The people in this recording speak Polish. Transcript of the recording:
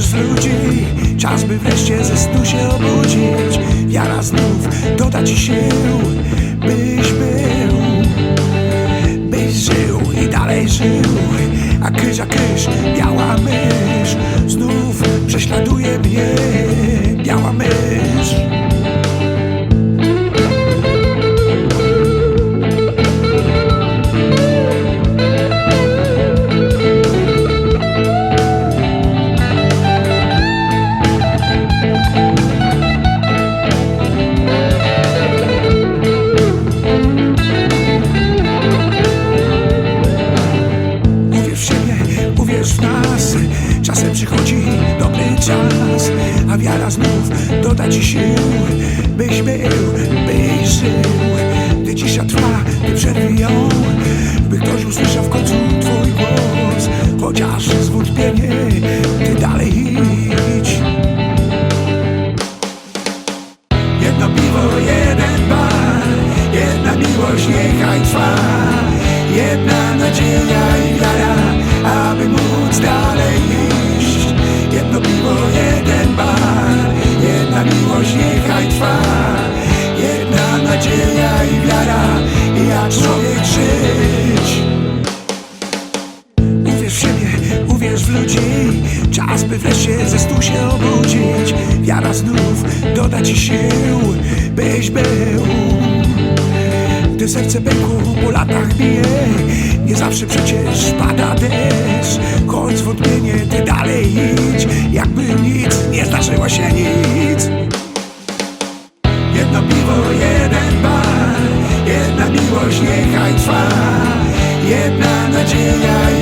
Ludzi. Czas by wreszcie ze snu się obudzić. Wiara znów doda ci sił Byś był Byś żył i dalej żył. A kryż a kryż, biała mysz Znów prześladuje mnie. Biała mysz znów doda ci sił Byś był, byś żył. Gdy cisza trwa, nie przerwij ją By ktoś usłyszał w końcu twój głos. Chociaż wiara Jak człowiek żyć? Uwierz w siebie, uwierz w ludzi. Czas by wreszcie ze stu się obudzić. Wiara znów doda ci sił Byś był. Gdy serce pęku po latach bije Nie zawsze przecież pada deszcz. Choć zwątpienie ty dalej idź. Jakby nic, nie zdarzyło się nic Miłość niechaj trwa Jedna nadzieja